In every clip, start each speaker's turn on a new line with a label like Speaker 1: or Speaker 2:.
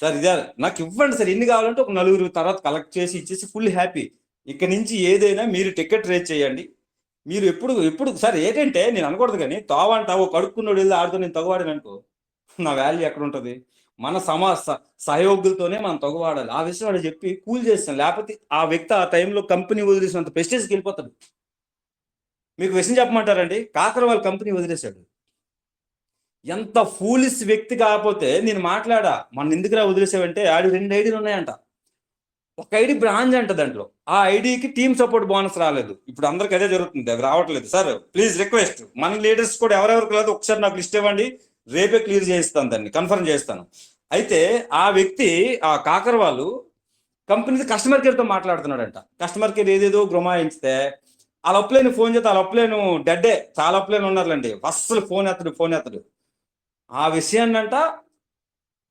Speaker 1: Sir ఇదే నాకు ఇవ్వండి సార్. ఎన్ని కావాలంటే ఒక నలుగురు తర్వాత కలెక్ట్ చేసి ఇచ్చేసి ఫుల్ హ్యాపీ ఇక్కడ నుంచి ఏదైనా మీరు టికెట్ రేట్ చేయండి. మీరు ఎప్పుడు ఎప్పుడు సార్ ఏంటంటే నేను అనకూడదు కానీ తోవంట ఓ కడుక్కున్నోడు వెళ్ళి ఆడుతూ నేను తగువాడాను అనుకో నా వాల్యూ ఎక్కడ ఉంటుంది? మన సమా స- సహయోగులతోనే మనం తగువాడాలి. ఆ విషయం వాడు చెప్పి కూల్ చేస్తాను. లేకపోతే ఆ వ్యక్తి ఆ టైంలో కంపెనీ వదిలేసినంత ప్రెస్టేజ్కి వెళ్ళిపోతాడు. మీకు విషయం చెప్పమంటారండి? కాకర వాళ్ళ కంపెనీ వదిలేశాడు. ఎంత ఫూలిస్ వ్యక్తి కాకపోతే నేను మాట్లాడా మన ఎందుకురా వదిలేసావంటే ఆడి రెండు ఐడీలు ఉన్నాయంట. ఒక ఐడి బ్రాంచ్ అంట దాంట్లో. ఆ ఐడికి టీమ్ సపోర్ట్ బోనస్ రాలేదు. ఇప్పుడు అందరికి అదే జరుగుతుంది. అవి రావట్లేదు. సార్ ప్లీజ్ రిక్వెస్ట్ మన లీడర్స్ కూడా ఎవరెవరికి లేదు ఒకసారి నాకు లిస్ట్ ఇవ్వండి. రేపే క్లియర్ చేస్తాను దాన్ని. కన్ఫర్మ్ చేస్తాను. అయితే ఆ వ్యక్తి ఆ కాకరవాళ్ళు కంపెనీ కస్టమర్ కేర్తో మాట్లాడుతున్నాడంట. కస్టమర్ కేర్ ఏదేదో గృమాయించితే వాళ్ళ అప్లైన్ ఫోన్ చేస్తే వాళ్ళ అప్లైన్ డెడ్డే చాలా అప్లైన్ ఉన్నారులేండి. అస్సలు ఫోన్ ఎత్తడు ఫోన్ ఎత్తడు. ఆ విషయాన్ని అంట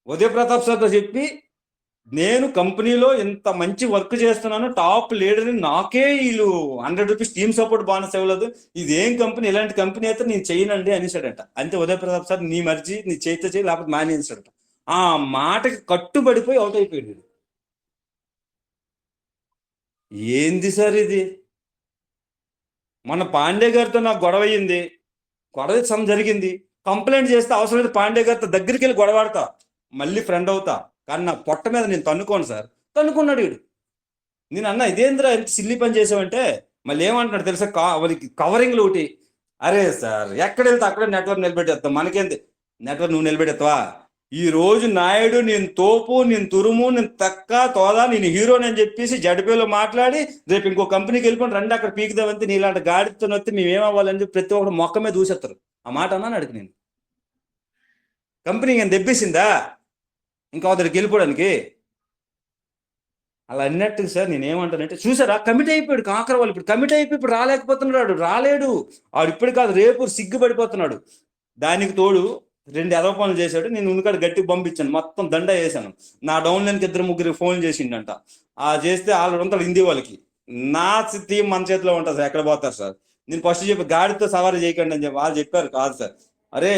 Speaker 1: ఉదయ ప్రతాప్ సార్తో చెప్పి నేను కంపెనీలో ఇంత మంచి వర్క్ చేస్తున్నాను టాప్ లీడర్ని నాకే వీళ్ళు హండ్రెడ్ రూపీస్ టీమ్ సపోర్ట్ బాగా ఇవ్వలేదు ఇది ఏం కంపెనీ ఇలాంటి కంపెనీ అయితే నేను చేయనండి అనేసాడంట. అంతే ఉదయ ప్రతాప్ సార్ నీ మర్జీ నీ చేతితో చేయి లేకపోతే మానేసాడట ఆ మాటకి కట్టుబడిపోయి అవుట్ అయిపోయాడు ఏంది సార్ ఇది? మన పాండే గారితో నాకు గొడవ అయ్యింది గొడవ సమ్ జరిగింది కంప్లైంట్ చేస్తే అవసరం లేదు. పాండే గారితో దగ్గరికి వెళ్ళి గొడవాడతా మళ్ళీ ఫ్రెండ్ అవుతా. కానీ నా పొట్ట మీద నేను తన్నుకోను సార్. తన్నుకున్నాడు వీడు. నేను అన్న ఇదేంద్రా ఎంత సిల్లి పని చేసావంటే? మళ్ళీ ఏమంటున్నాడు తెలుసా? కా వాళ్ళకి కవరింగ్లు ఒకటి. అరే సార్ ఎక్కడ వెళ్తే అక్కడే నెట్వర్క్ నిలబెట్టేస్తాం. మనకేంది? నెట్వర్క్ నువ్వు నిలబెట్టేస్తావా? ఈ రోజు నాయుడు నేను తోపు నేను తురుము నేను తక్క తోదా నేను హీరోని అని చెప్పేసి జడిపేలో మాట్లాడి రేపు ఇంకో కంపెనీకి వెళ్ళిపోయి రండి అక్కడ పీకుదామంతే నీ ఇలాంటి గాడితో వస్తే మేము ఏమవ్వాలని చెప్పి ప్రతి ఒక్కరు మొక్క మీద దూసేస్తారు. ఆ మాట అన్నాను అడిగి నేను. కంపెనీ ఏం దెబ్బేసిందా? ఇంకా అతడికి వెళ్ళిపోవడానికి? అలా అన్నట్టు సార్ నేను ఏమంటానంటే చూసారా? కమిట్ అయిపోయాడు కాకర వాళ్ళు. ఇప్పుడు కమిట్ అయిపోయి ఇప్పుడు రాలేకపోతున్నాడు రాలేడు. ఆడు ఇప్పుడు కాదు రేపు సిగ్గుపడిపోతున్నాడు. దానికి తోడు రెండు ఎదవ పనులు చేశాడు. నేను ఉన్నకాడ గట్టి పంపించాను. మొత్తం దండ వేసాను. నా డౌన్ లైన్కి ఇద్దరు ముగ్గురు ఫోన్ చేసిండంట. ఆ చేస్తే వాళ్ళు ఉంటారు హిందీ వాళ్ళకి. నా స్థితి మన చేతిలో ఉంటుంది సార్. ఎక్కడ పోతారు సార్? నేను ఫస్ట్ చెప్పి గాడితో సవారీ చేయకండి అని చెప్పి వాళ్ళు చెప్పారు కాదు సార్. అరే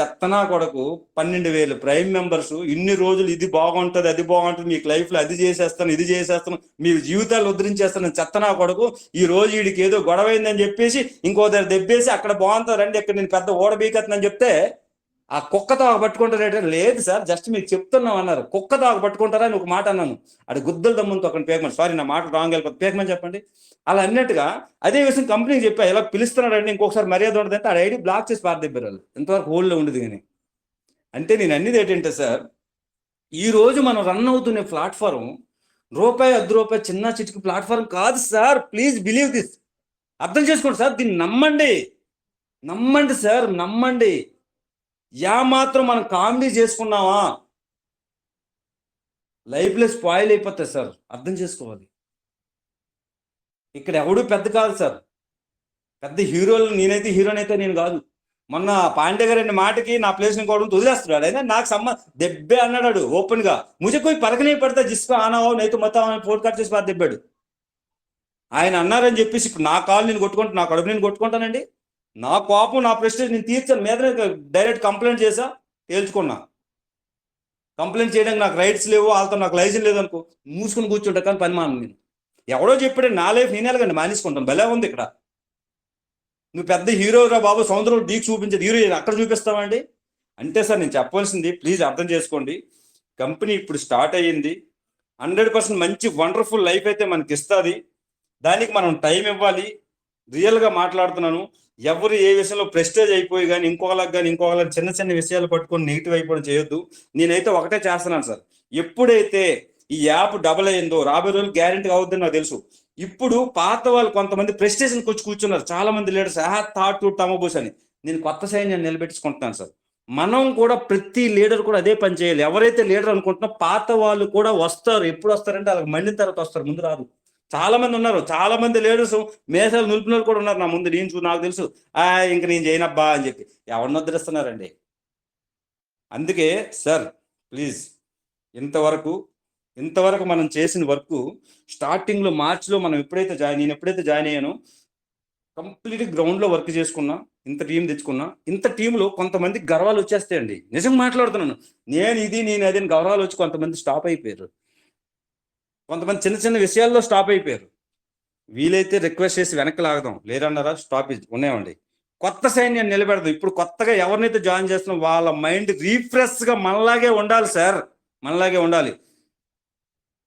Speaker 1: చెత్తనా కొడకు పన్నెండు వేలు ప్రైమ్ మెంబర్స్ ఇన్ని రోజులు ఇది బాగుంటుంది అది బాగుంటుంది మీకు లైఫ్లో అది చేసేస్తాను ఇది చేసేస్తాను మీ జీవితాలు ఉద్ధరించేస్తాను చెత్తనా కొడుకు ఈ రోజు వీడికి ఏదో గొడవ అయిందని చెప్పేసి ఇంకో దగ్గర దెబ్బేసి అక్కడ బాగుంటుంది రండి ఇక్కడ నేను పెద్ద ఓడ చెప్తే ఆ కుక్కతో తాగు పట్టుకుంటారంటే లేదు సార్ జస్ట్ మీకు చెప్తున్నాం అన్నారు. కుక్కతో తాగు పట్టుకుంటారా అని ఒక మాట అన్నాను. అది గుద్దలు దమ్ముతో అక్కడ పేకమని సారీ నా మాట రాంగ్ వెళ్ళిపోతుంది పేకమని చెప్పండి. అలా అన్నట్టుగా అదే విషయం కంపెనీకి చెప్పా ఇలా పిలుస్తున్నాడండి ఇంకొకసారి మర్యాద ఉండదంటే ఆ ఐడి బ్లాక్ చేసి పారదెబ్బారు వాళ్ళు ఇంతవరకు హోల్డ్లో ఉండదు కానీ. అంటే నేను అన్నిది ఏంటంటే సార్ ఈరోజు మనం రన్ అవుతున్న ప్లాట్ఫారం రూపాయి అర్ధ రూపాయి చిన్న చిటికి ప్లాట్ఫారం కాదు సార్. Please believe this. అర్థం చేసుకోండి సార్ దీన్ని నమ్మండి. నమ్మండి సార్ నమ్మండి. యా మాత్రం మనం కామెడీ చేసుకున్నామా? లైఫ్లో స్పాయిల్ అయిపోతాయి సార్. అర్థం చేసుకోవాలి. ఇక్కడ ఎవడు పెద్ద కాదు సార్. పెద్ద హీరోలు నేనైతే హీరోనైతే నేను కాదు. మొన్న పాండే గారు అనే మాటకి నా ప్లేస్ని కూడా వదిలేస్తున్నాడు అయినా నాకు సంబంధ దెబ్బే అన్నాడు ఓపెన్గా. ముజకు పరకనే పడితే జిస్కో ఆనావో నైతు మొత్తం అని ఫోన్ కట్ చేసి బాగా దెబ్బాడు ఆయన అన్నారని చెప్పేసి ఇప్పుడు నా కాలు నేను కొట్టుకుంటాను నా కడుపు నేను కొట్టుకుంటానండి. నా కోపం నా ప్రెస్టేజ్ నేను తీర్చాను మీద డైరెక్ట్ కంప్లైంట్ చేసా తేల్చుకున్నా. కంప్లైంట్ చేయడానికి నాకు రైట్స్ లేవు వాళ్ళతో నాకు లైసెన్స్ లేదనుకో మూసుకుని కూర్చుంటా కానీ పని మాను నేను. ఎవడో చెప్పాడు నా లైఫ్ నేనే ఎలాగండి మానేసుకుంటాను భలే ఉంది ఇక్కడ. నువ్వు పెద్ద హీరోరా బాబు సముద్రం డీక్ చూపించేది హీరో అక్కడ చూపిస్తామండి. అంటే సార్ నేను చెప్పాల్సింది ప్లీజ్ అర్థం చేసుకోండి. కంపెనీ ఇప్పుడు స్టార్ట్ అయ్యింది. హండ్రెడ్ పర్సెంట్ మంచి వండర్ఫుల్ లైఫ్ అయితే మనకి ఇస్తుంది దానికి మనం టైం ఇవ్వాలి. రియల్గా మాట్లాడుతున్నాను. ఎవరు ఏ విషయంలో ప్రెస్టేజ్ అయిపోయి కానీ ఇంకొకరికి కానీ ఇంకొకరికి చిన్న చిన్న విషయాలు పట్టుకొని నెగిటివ్ అయిపోవడం చేయొద్దు. నేనైతే ఒకటే చేస్తున్నాను సార్. ఎప్పుడైతే ఈ యాప్ డబుల్ అయిందో రాబోయే రోజులు గ్యారెంటీ అవుద్దని నాకు తెలుసు. ఇప్పుడు పాత వాళ్ళు కొంతమంది ప్రెస్టేషన్కి వచ్చి కూర్చున్నారు. చాలా మంది లీడర్స్ ఆ థాట్ టమబోస్ అని. నేను కొత్త సైన్యాన్ని నిలబెట్టుకుంటున్నాను సార్. మనం కూడా ప్రతి లీడర్ కూడా అదే పని చేయాలి. ఎవరైతే లీడర్ అనుకుంటున్నా పాత వాళ్ళు కూడా వస్తారు. ఎప్పుడు వస్తారంటే వాళ్ళకి మండిన తర్వాత వస్తారు. ముందు రాదు. చాలా మంది ఉన్నారు. చాలా మంది లేడీస్ మేసాలు నిలిపిన కూడా ఉన్నారు నా ముందు. నేను చూ- నాకు తెలుసు. ఆ ఇంక నేను చేయనబ్బా అని చెప్పి. ఎవరిని వదిలేస్తున్నారండి అందుకే సార్ ప్లీజ్ ఇంతవరకు ఇంతవరకు మనం చేసిన వర్క్ స్టార్టింగ్లో మార్చిలో మనం ఎప్పుడైతే జాయిన్ నేను ఎప్పుడైతే జాయిన్ అయ్యానో కంప్లీట్ గ్రౌండ్లో వర్క్ చేసుకున్నా ఇంత టీం తెచ్చుకున్నా ఇంత టీంలో కొంతమంది గర్వాలు వచ్చేస్తాయండి. నిజంగా మాట్లాడుతున్నాను. నేను ఇది నేను అది అని గౌరవాలు వచ్చి కొంతమంది స్టాప్ అయిపోయారు. కొంతమంది చిన్న చిన్న విషయాల్లో స్టాప్ అయిపోయారు. వీలైతే రిక్వెస్ట్ చేసి వెనక్కి లాగదాం. లేదన్నారా? స్టాప్ ఉన్నాయండి. కొత్త సైన్యం నిలబెడదాం. ఇప్పుడు కొత్తగా ఎవరినైతే జాయిన్ చేస్తున్నాం వాళ్ళ మైండ్ రీఫ్రెష్గా మనలాగే ఉండాలి సార్ మనలాగే ఉండాలి.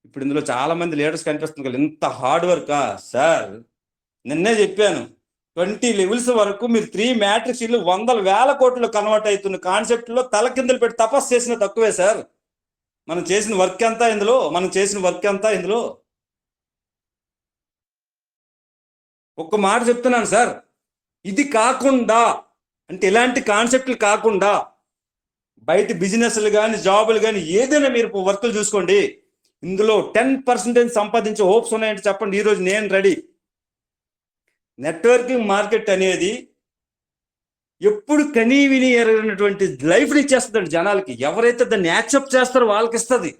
Speaker 1: ఇప్పుడు ఇందులో చాలా మంది లీడర్స్ కనిపిస్తుంది కదా ఇంత హార్డ్ వర్కా సార్ నిన్నే చెప్పాను. ట్వంటీ లెవెల్స్ వరకు మీరు త్రీ మ్యాట్రిక్స్ ఇల్లు వందల వేల కోట్లు కన్వర్ట్ అవుతున్న కాన్సెప్ట్లో తలకిందులు తల కిందలు పెట్టి తపస్సు చేసిన తక్కువే సార్ మనం చేసిన వర్క్ అంతా ఇందులో మనం చేసిన వర్క్ అంతా ఇందులో. ఒక్క మాట చెప్తున్నాను సార్. ఇది కాకుండా అంటే ఇలాంటి కాన్సెప్ట్లు కాకుండా బయట బిజినెస్లు కానీ జాబులు కానీ ఏదైనా మీరు వర్కులు చూసుకోండి. ఇందులో టెన్ పర్సెంటేజ్ సంపాదించే హోప్స్ ఉన్నాయంటే చెప్పండి. ఈరోజు నేను రెడీ. నెట్వర్కింగ్ మార్కెట్ అనేది ఎప్పుడు కనీ విని ఎరగినటువంటి లైఫ్ని ఇచ్చేస్తుందండి జనాలకి. ఎవరైతే దాన్ని యాక్సెప్ట్ చేస్తారో వాళ్ళకి ఇస్తుంది.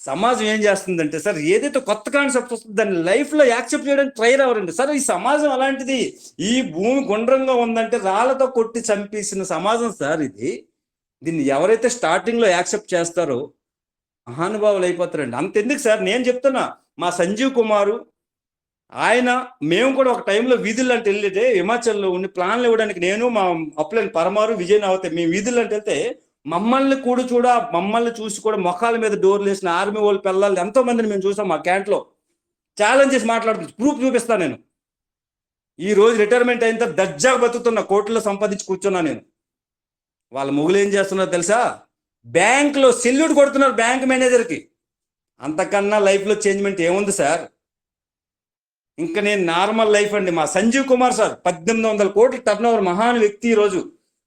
Speaker 1: సమాజం ఏం చేస్తుందంటే సార్ ఏదైతే కొత్త కాన్సెప్ట్ వస్తుందో దాన్ని లైఫ్లో యాక్సెప్ట్ చేయడానికి ట్రై అవ్వరండి సార్ ఈ సమాజం అలాంటిది. ఈ భూమి గుండ్రంగా ఉందంటే రాళ్ళతో కొట్టి చంపేసిన సమాజం సార్ ఇది. దీన్ని ఎవరైతే స్టార్టింగ్లో యాక్సెప్ట్ చేస్తారో మహానుభావులు అయిపోతారండి. అంతెందుకు సార్? నేను చెప్తున్నా మా సంజీవ్ కుమారు ఆయన మేము కూడా ఒక టైంలో వీధులు అంటే వెళ్ళితే హిమాచల్లో ఉండి ప్లాన్లు ఇవ్వడానికి నేను మా అప్పులని పరమారు విజయ్ అవుతాయి మేము వీధులు అంటే వెళ్తే మమ్మల్ని కూడా చూడ మమ్మల్ని చూసి కూడా మొఖాల మీద డోర్లు వేసిన ఆర్మీ వాళ్ళు పిల్లలు ఎంతో మందిని మేము చూసాం మా క్యాంట్లో ఛాలెంజ్ చేసి మాట్లాడుతుంది ప్రూఫ్ చూపిస్తాను నేను. ఈ రోజు రిటైర్మెంట్ అయిన తర్వాత దర్జాగా బతుకుతున్న కోట్లు సంపాదించి కూర్చున్నా నేను. వాళ్ళ మొగులు ఏం చేస్తున్నారు తెలుసా? బ్యాంకులో సెల్యూట్ కొడుతున్నారు బ్యాంక్ మేనేజర్కి అంతకన్నా లైఫ్లో చేంజ్మెంట్ ఏముంది సార్? ఇంకా నేను నార్మల్ లైఫ్ అండి. మా సంజీవ్ కుమార్ సార్ పద్దెనిమిది వందల కోట్ల టర్న్ ఓవర్ మహాన్ వ్యక్తి ఈరోజు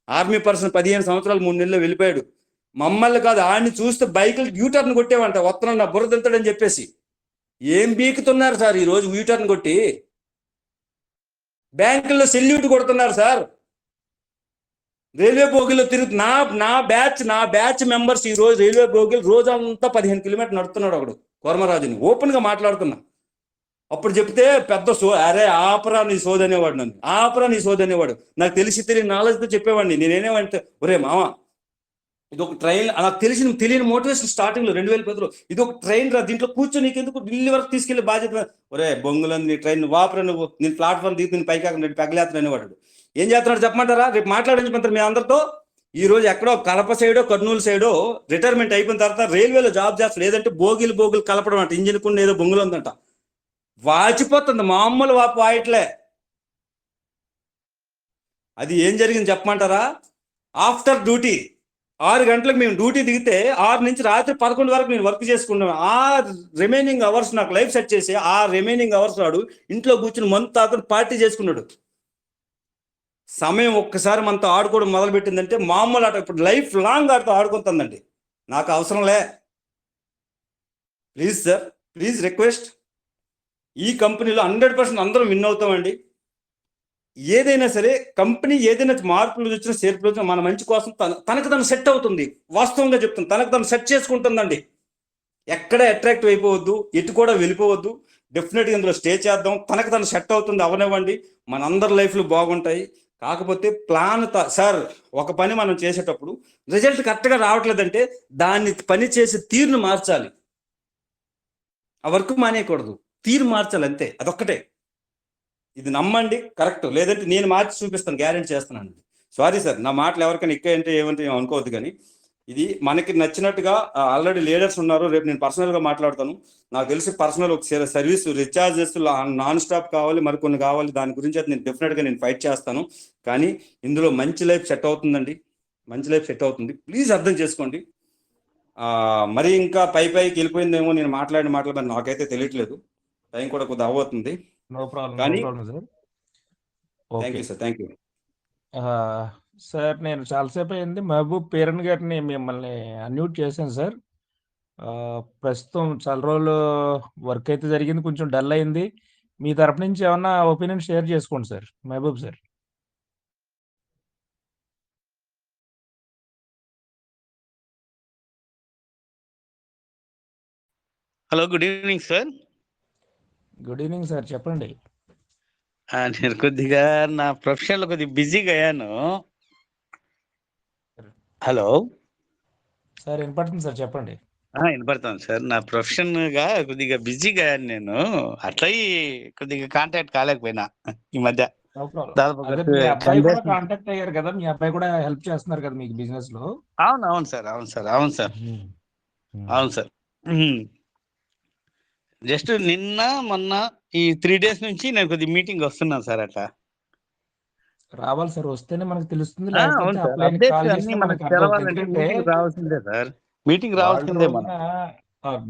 Speaker 1: ఆర్మీ పర్సన్ పదిహేను సంవత్సరాలు మూడు నెలలు వెళ్ళిపోయాడు. మమ్మల్ని కాదు ఆయన్ని చూస్తే బైకులు యూటర్న్ కొట్టేవంట. వస్తున్నాడు నా బుర్ర తింటాడని చెప్పేసి. ఏం బీకుతున్నారు సార్ ఈరోజు యూటర్న్ కొట్టి? బ్యాంకుల్లో సెల్యూట్ కొడుతున్నారు సార్. రైల్వే బోగిలో తిరుగు నా నా బ్యాచ్ నా బ్యాచ్ మెంబర్స్ ఈ రోజు రైల్వే బోగిలు రోజంతా పదిహేను కిలోమీటర్ నడుతున్నాడు ఒకడు కొరమరాజుని ఓపెన్గా మాట్లాడుతున్నా. అప్పుడు చెప్తే పెద్ద సో అరే ఆపరా నీ సోది అనేవాడు నన్ను. ఆపరా నీ సోది అనేవాడు నాకు తెలిసి తెలియని నాలెడ్జ్తో చెప్పేవాడిని. నేనేమంటే ఒరే మామ ఇది ఒక ట్రైన్ నాకు తెలిసిన తెలియని మోటివేషన్ స్టార్టింగ్లో రెండు వేల పదిలో ఇది ఒక ట్రైన్ రా దీంట్లో కూర్చొని నీకెందుకు? ఢిల్లీ వరకు తీసుకెళ్ళి బాధ్యత ఒరే బొంగులని నీ ట్రైన్ వాపరా నువ్వు. నేను ప్లాట్ఫామ్ దిగి నేను పైకి రెండు పెగలేస్తాను అనేవాడు. ఏం చేస్తున్నాడు చెప్పమంటారా? రేపు మాట్లాడించమంటారు మీ అందరితో. ఈ రోజు ఎక్కడో కడప సైడో కర్నూలు సైడో రిటైర్మెంట్ అయిపోయిన తర్వాత రైల్వేలో జాబ్ చేస్తాడు లేదంటే బోగిలు బోగిలు కలపడం అంట. ఇంజిన్ కుండా ఏదో బొంగులు ఉందంట. వాచిపోతుంది మామూలు వాపు వాయట్లే. అది ఏం జరిగింది చెప్పమంటారా? ఆఫ్టర్ డ్యూటీ ఆరు గంటలకు మేము డ్యూటీ దిగితే ఆరు నుంచి రాత్రి పదకొండు వరకు నేను వర్క్ చేసుకున్నాను ఆ రిమైనింగ్ అవర్స్ నాకు లైఫ్ సెట్ చేసి ఆ రిమైనింగ్ అవర్స్ వాడు ఇంట్లో కూర్చుని మంత్ తాకుని పార్టీ చేసుకున్నాడు. సమయం ఒక్కసారి మనతో ఆడుకోవడం మొదలుపెట్టిందంటే మామూలు ఆట ఇప్పుడు లైఫ్ లాంగ్ ఆడుతూ ఆడుకుంటుందండి. నాకు అవసరం లే. Please sir please request. ఈ కంపెనీలో హండ్రెడ్ పర్సెంట్ అందరం విన్ అవుతామండి. ఏదైనా సరే కంపెనీ ఏదైనా మార్పులు వచ్చినా చేర్పులు వచ్చినా మన మంచి కోసం తన తనకు తను సెట్ అవుతుంది. వాస్తవంగా చెప్తుంది తనకు తను సెట్ చేసుకుంటుందండి. ఎక్కడ అట్రాక్టివ్ అయిపోవద్దు ఎటు కూడా వెళ్ళిపోవద్దు. డెఫినెట్గా ఇందులో స్టే చేద్దాం. తనకు తను సెట్ అవుతుంది అవనివ్వండి. మనందరి లైఫ్లు బాగుంటాయి. కాకపోతే ప్లాన్ సార్ ఒక పని మనం చేసేటప్పుడు రిజల్ట్ కరెక్ట్గా రావట్లేదంటే దాన్ని పని చేసే తీరును మార్చాలి. ఆ వర్క్ మానేయకూడదు. తీరు మార్చాలి అంతే అదొక్కటే. ఇది నమ్మండి కరెక్ట్. లేదంటే నేను మార్చి చూపిస్తాను గ్యారెంటీ చేస్తున్నాను. సారీ సార్ నా మాటలు ఎవరికైనా ఎక్కువ అంటే ఏమంటే అనుకోవద్దు కానీ ఇది మనకి నచ్చినట్టుగా ఆల్రెడీ లీడర్స్ ఉన్నారు రేపు నేను పర్సనల్గా మాట్లాడతాను. నాకు తెలిసి పర్సనల్ ఒక సర్వీస్ రీఛార్జెస్ నాన్ స్టాప్ కావాలి మరికొన్ని కావాలి దాని గురించి అయితే నేను డెఫినెట్గా నేను ఫైట్ చేస్తాను. కానీ ఇందులో మంచి లైఫ్ సెట్ అవుతుందండి. మంచి లైఫ్ సెట్ అవుతుంది. ప్లీజ్ అర్థం చేసుకోండి. మరి ఇంకా పై పైకి వెళ్ళిపోయిందేమో నేను మాట్లాడి మాట్లాడని నాకైతే తెలియట్లేదు. టైం కూడా కొద్దిగా అవ్వతుంది
Speaker 2: నో ప్రాబ్లం
Speaker 1: కానీ-
Speaker 2: no problem sir.
Speaker 1: Thank
Speaker 2: okay.
Speaker 1: You sir thank you
Speaker 2: sir నేను చాలాసేపు అయింది. మహబూబ్ పేరన్ గారిని మిమ్మల్ని అన్మ్యూట్ చేశాను సార్. ఆ, ప్రస్తుతం చాలా రోజులు వర్క్ అయితే జరిగింది కొంచెం డల్ అయింది. మీ తరపు నుంచి ఏమన్నా ఒపీనియన్ షేర్ చేసుకోండి sir Mahaboob sir.
Speaker 3: Hello good evening sir.
Speaker 2: Good evening sir చెప్పండి.
Speaker 3: నేను కొద్దిగా నా ప్రొఫెషన్లో కొద్దిగా బిజీగా అయ్యాను. హలో?
Speaker 2: సార్ వినపడుతుంది సార్ చెప్పండి.
Speaker 3: ఆ, వినపడుతుంది సార్ నా ప్రొఫెషన్గా కొద్దిగా బిజీగా అయ్యాను నేను. అట్లా కొద్దిగా కాంటాక్ట్ కాలేకపోయినా ఈ మధ్య.
Speaker 2: కాంటాక్ట్ అయ్యారు కదా మీ అబ్బాయి కూడా హెల్ప్ చేస్తున్నారు కదా మీకు బిజినెస్లో.
Speaker 3: అవును అవును సార్ అవును సార్ అవును సార్ అవును సార్ జస్ట్ నిన్న మొన్న ఈ త్రీ డేస్ నుంచి నేను కొద్దిగా మీటింగ్ వస్తున్నాను సార్ అట్లా.
Speaker 2: రావాలి సార్ వస్తేనే మనకు తెలుస్తుంది.
Speaker 3: రావాల్సిందే సార్. మీటింగ్ రావాల్సిందే మనం.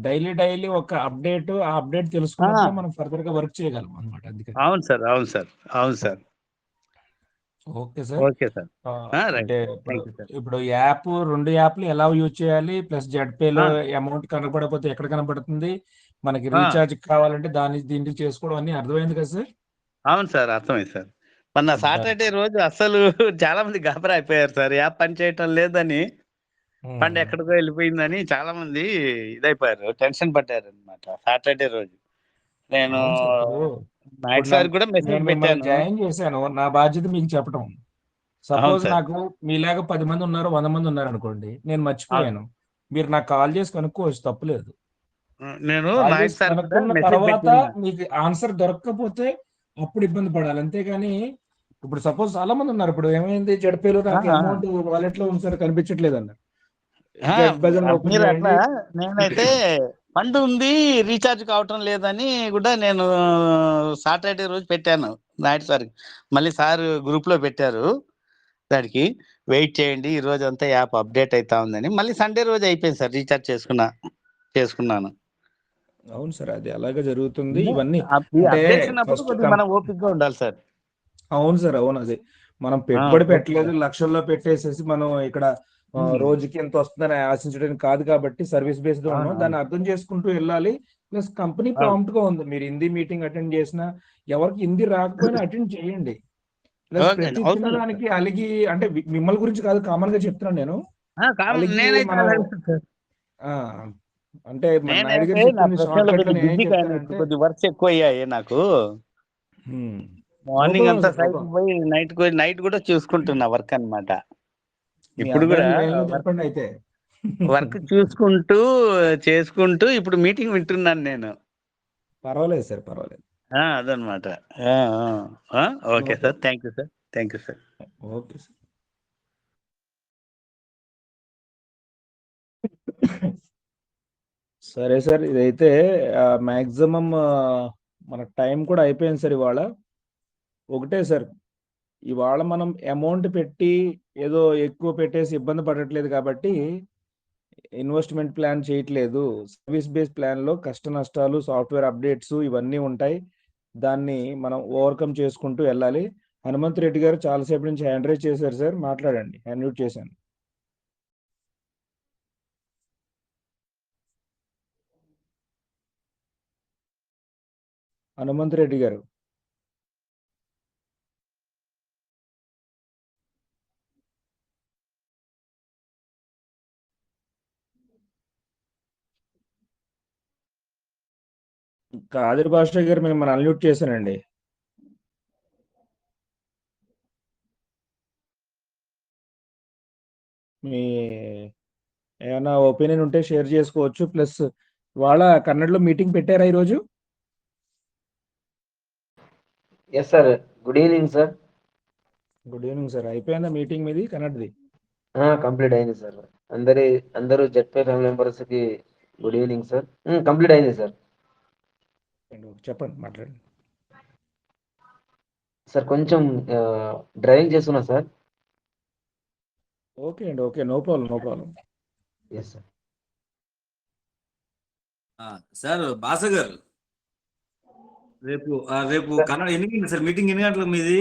Speaker 2: డైలీ డైలీ ఒక అప్డేట్ ఆ అప్డేట్ తెలుసుకున్నప్పుడు మనం ఫర్దర్గా వర్క్ చేయగలం అనమాట అందుకని.
Speaker 3: అవును సార్ అవును సార్ అవును sir.
Speaker 2: Okay sir.
Speaker 3: Okay sir.
Speaker 2: అంటే ఇప్పుడు యాప్ రెండు యాప్లు ఎలా యూజ్ చేయాలి ప్లస్
Speaker 3: జెడ్లో.
Speaker 2: అమౌంట్ కనపడకపోతే ఎక్కడ కనపడుతుంది మనకి. రీఛార్జ్ కావాలంటే దాన్ని దీనికి చేసుకోవడం అన్ని అర్థమైంది కదా సార్?
Speaker 3: అవును సార్ అర్థమైంది సార్. మొన్న సాటర్డే రోజు అసలు చాలా మంది గాబరా అయిపోయారు సార్. యాప్ పని చేయటం లేదని ఫండ్ ఎక్కడికో వెళ్ళిపోయిందని చాలా మంది ఇదైపోయారు టెన్షన్ పడ్డారు అనమాట సాటర్డే రోజు. నేను నైట్ సార్ కూడా మెసేజ్ పెట్టాను.
Speaker 2: జాయిన్ చేశాను. నా బాధ్యత మీకు చెప్పడం సపోజ్. నాకు మీలాగా పది మంది ఉన్నారు వంద మంది ఉన్నారు అనుకోండి నేను మర్చిపోయాను. మీరు నాకు కాల్ చేసి కనుక్కోవచ్చు తప్పులేదు.
Speaker 3: నేను
Speaker 2: తర్వాత మీకు ఆన్సర్ దొరకకపోతే అప్పుడు ఇబ్బంది పడాలి. అంతేగాని ఇప్పుడు సపోజ్ చాలా మంది ఉన్నారు. ఇప్పుడు ఏమైంది? జడ్పేలో. అమౌంట్ వాలెట్లో ఉంది సార్ కనిపించట్లేదు అన్నారు చేయండి.
Speaker 3: నేనైతే ఫండ్ ఉంది రీఛార్జ్ కావటం లేదని కూడా నేను సాటర్డే రోజు పెట్టాను నైట్ సార్ మళ్ళీ సార్ గ్రూప్లో పెట్టారు దానికి. వెయిట్ చేయండి ఈ రోజు అంతా యాప్ అప్డేట్ అవుతా ఉందని. మళ్ళీ సండే రోజు అయిపోయింది సార్ రీఛార్జ్ చేసుకున్నా చేసుకున్నాను.
Speaker 2: అవును సార్ అది అలాగే జరుగుతుంది. ఇవన్నీ
Speaker 3: మనం ఓపిక గా ఉండాలి సార్.
Speaker 2: అవును సార్ అవును అది. మనం పెట్టుబడి పెట్టలేదు లక్షల్లో పెట్టేసేసి మనం ఇక్కడ. రోజుకి ఎంత వస్తుందని ఆశించడానికి కాదు కాబట్టి సర్వీస్ బేస్డ్ ఉన్నాం. దాన్ని అర్థం చేసుకుంటూ వెళ్ళాలి. Plus company. ప్రాంప్ట్గా ఉంది. మీరు హిందీ మీటింగ్ అటెండ్ చేసినా ఎవరికి హిందీ రాకపోయినా అటెండ్ చేయండి. చిన్నదానికి అలిగి అంటే మిమ్మల్ని గురించి కాదు కామన్గా చెప్తున్నాను నేను.
Speaker 3: నేనైతే
Speaker 2: అంటే
Speaker 3: కొద్ది వర్క్స్ ఎక్కువ అయ్యాయి నాకు. మార్నింగ్ అంతా సైట్. పోయి నైట్ నైట్ కూడా చూసుకుంటున్నా వర్క్ అన్నమాట.
Speaker 2: మీ
Speaker 3: ఇప్పుడు కూడా
Speaker 2: అయితే.
Speaker 3: వర్క్ చూసుకుంటూ చేసుకుంటూ ఇప్పుడు మీటింగ్ వింటున్నాను నేను.
Speaker 2: పర్వాలేదు సార్ పర్వాలేదు.
Speaker 3: అదనమాట okay sir. Thank you sir. Thank you sir.
Speaker 2: Okay sir. సరే సార్ ఇదైతే మ్యాక్సిమం మన టైం కూడా అయిపోయింది సార్ ఇవాళ. ఒకటే సార్ ఇవాళ మనం అమౌంట్ పెట్టి ఏదో ఎక్కువ పెట్టేసి ఇబ్బంది పడట్లేదు కాబట్టి ఇన్వెస్ట్మెంట్ ప్లాన్ చేయట్లేదు. సర్వీస్ బేస్డ్ ప్లాన్లో కష్ట నష్టాలు సాఫ్ట్వేర్ అప్డేట్స్ ఇవన్నీ ఉంటాయి. దాన్ని మనం ఓవర్కమ్ చేసుకుంటూ వెళ్ళాలి. హనుమంత్ రెడ్డి గారు చాలాసేపు నుంచి హ్యాండ్ రైజ్ చేశారు సార్. మాట్లాడండి హ్యాండ్ చేశాను. హనుమంత్ రెడ్డి గారు. కాదిర్ భాష గారు మిమ్మల్ని అన్మ్యూట్ చేశానండి మీ ఏమైనా ఒపీనియన్ ఉంటే షేర్ చేసుకోవచ్చు. ప్లస్ వాళ్ళ కన్నడలో మీటింగ్ పెట్టారా ఈరోజు?
Speaker 4: Yes sir good evening sir
Speaker 2: good evening sir అయిపోయిందా మీటింగ్ మీది? కన్నడది?
Speaker 4: కంప్లీట్ అయింది సార్ అందరి అందరూ జెడ్పే ఫ్యామిలీ మెంబర్స్కి గుడ్ ఈవినింగ్ సార్ కంప్లీట్ అయింది సార్
Speaker 2: చెప్పండి మాట్లాడండి.
Speaker 4: సార్ కొంచెం డ్రైవింగ్ చేస్తున్నా సార్
Speaker 2: ఓకే అండి okay. No problem no problem.
Speaker 4: Yes sir
Speaker 1: ఆ, సార్ బాస గారు. రేపు ఆ, రేపు. కన్నడ ఎన్ని గంటలు సార్? మీటింగ్ ఎన్ని గంటలకు మీది?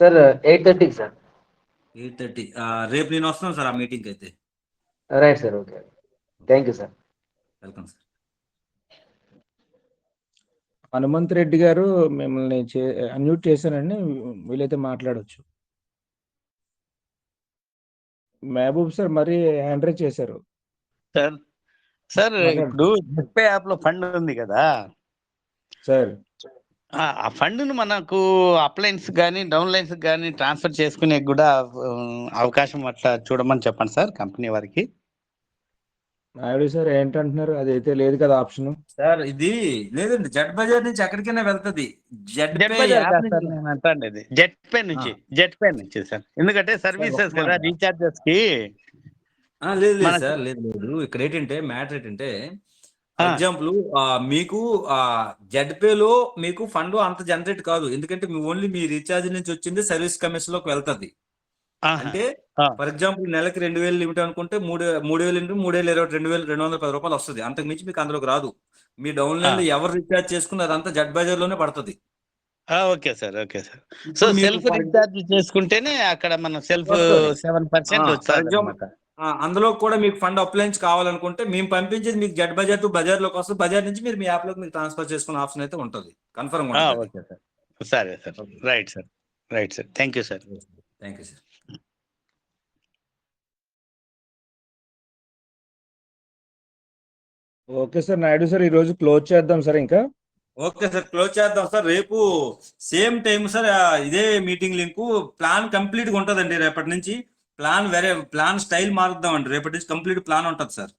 Speaker 4: సార్ ఎయిట్ థర్టీకి సార్.
Speaker 1: Eight thirty. రేపు నేను వస్తాను సార్ ఆ మీటింగ్కి అయితే.
Speaker 4: Right sir okay. Thank you sir.
Speaker 1: Welcome sir.
Speaker 2: Hanumanth Reddy garu మిమ్మల్ని అన్మ్యూట్ చేశానండి వీలైతే మాట్లాడొచ్చు. మహబూబ్ సార్ మరి హ్యాండ్ రైజ్ చేశారు.
Speaker 3: Sir sir. ఇప్పుడు జెడ్పే యాప్లో ఫండ్ ఉంది కదా.
Speaker 2: సార్.
Speaker 3: ఆ ఆ ఫండ్ను మనకు అప్లైన్స్ కానీ డౌన్ లైన్స్ కానీ ట్రాన్స్ఫర్ చేసుకునే కూడా అవకాశం అట్లా చూడమని చెప్పండి సార్ కంపెనీ వారికి.
Speaker 2: నాయుడు సార్ ఏంటంటున్నారు? అదైతే లేదు కదా ఆప్షన్.
Speaker 1: సార్ ఇది లేదండి. జెడ్ బజార్ నుంచి ఎక్కడికైనా వెళ్తది. జెడ్
Speaker 3: జెట్
Speaker 1: పే నుంచి-
Speaker 3: జెట్ పే నుంచి జెట్ పే నుంచి సార్. ఎందుకంటే సర్వీసెస్ కదా రీఛార్జెస్కి
Speaker 1: ఆ, లేదు లేదు సార్ లేదు లేదు. ఇక్కడ ఏంటంటే మ్యాటర్ ఏంటంటే. ఎగ్జాంపుల్ మీకు జెడ్ పే లో మీకు ఫండ్ అంత జనరేట్ కాదు. ఎందుకంటే మీ ఓన్లీ మీ రీఛార్జ్ నుంచి వచ్చింది సర్వీస్ కమిషన్లోకి వెళ్తది. అంటే. ఫర్ ఎగ్జాంపుల్ నెలకి రెండు వేలు లిమిట్ అనుకుంటే మూడు మూడు వేలు ఇంటూ మూడు వేలు ఇరవై రెండు వేలు రెండు వందల పది రూపాయలు వస్తుంది. అంతకు మించి మీకు అందులోకి రాదు. మీ డౌన్లైన్లో ఎవరు రీఛార్జ్ చేసుకున్నారు అంతా జెడ్ బజార్లోనే పడుతుంది
Speaker 3: okay sir okay sir. So self recharge చేసుకుంటేనే అక్కడ మన సెల్ఫ్. సెవెన్ పర్సెంట్
Speaker 1: అందులో కూడా మీకు ఫండ్ అప్లైన్స్ కావాలనుకుంటే మేము పంపించేది మీకు జెడ్ బజార్ టు బజార్లోకి వస్తుంది. బజార్ నుంచి మీరు మీ యాప్లోకి మీరు ట్రాన్స్ఫర్ చేసుకునే ఆప్షన్ అయితే ఉంటుంది. Confirm
Speaker 3: okay sir. సరే sir. Right sir. Right sir. Thank you sir.
Speaker 1: Thank you sir.
Speaker 2: Okay sir. Naidu sir ఈ రోజు క్లోజ్ చేద్దాం సార్ ఇంకా.
Speaker 1: Okay sir. క్లోజ్ చేద్దాం సార్. రేపు సేమ్ టైం సార్ ఇదే మీటింగ్ లింక్ ప్లాన్ కంప్లీట్గా ఉంటుందండి రేపటి నుంచి. ప్లాన్ వేరే ప్లాన్ స్టైల్ మారుద్దాం అండి రేపటి నుంచి కంప్లీట్ ప్లాన్ ఉంటుంది సార్.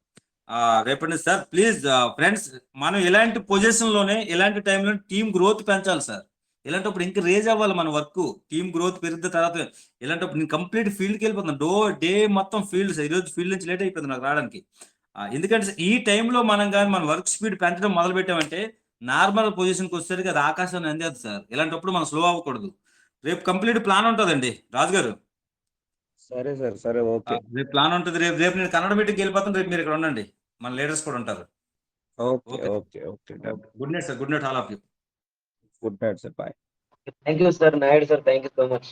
Speaker 1: రేపటి నుంచి సార్ ప్లీజ్ ఫ్రెండ్స్ మనం ఇలాంటి పొజిషన్లోనే ఎలాంటి ఇలాంటి టైంలో టీం గ్రోత్ పెంచాలి సార్. ఇలాంటప్పుడు ఇంకా రేజ్ అవ్వాలి మన వర్క్ టీం గ్రోత్ పెరిగిన తర్వాత ఇలాంటప్పుడు నేను కంప్లీట్ ఫీల్డ్కి వెళ్ళిపోతున్నాను డో డే మొత్తం ఫీల్డ్ సార్. ఈరోజు ఫీల్డ్ నుంచి లేట్ అయిపోతుంది నాకు రావడానికి. ఎందుకంటే ఈ టైంలో మనం కానీ మన వర్క్ స్పీడ్ పెంచడం మొదలు పెట్టామంటే నార్మల్ పొజిషన్కి వచ్చేసరికి అది ఆకాశాన్ని అందేది సార్. ఇలాంటప్పుడు మనం స్లో అవ్వకూడదు. రేపు కంప్లీట్ ప్లాన్ ఉంటుందండి. రాజు గారు
Speaker 2: సరే సార్ సరే ఓకే.
Speaker 1: రేపు ప్లాన్ ఉంటుంది. రేపు రేపు నేను కన్నడ మీటింగ్కి వెళ్ళిపోతాను. రేపు మీరు ఇక్కడ ఉండండి. మన లీడర్స్ కూడా ఉంటారు.
Speaker 2: Okay. Okay. Okay
Speaker 1: good night sir good night all of you
Speaker 2: good night sir bye
Speaker 4: thank you sir Naidu sir thank you so much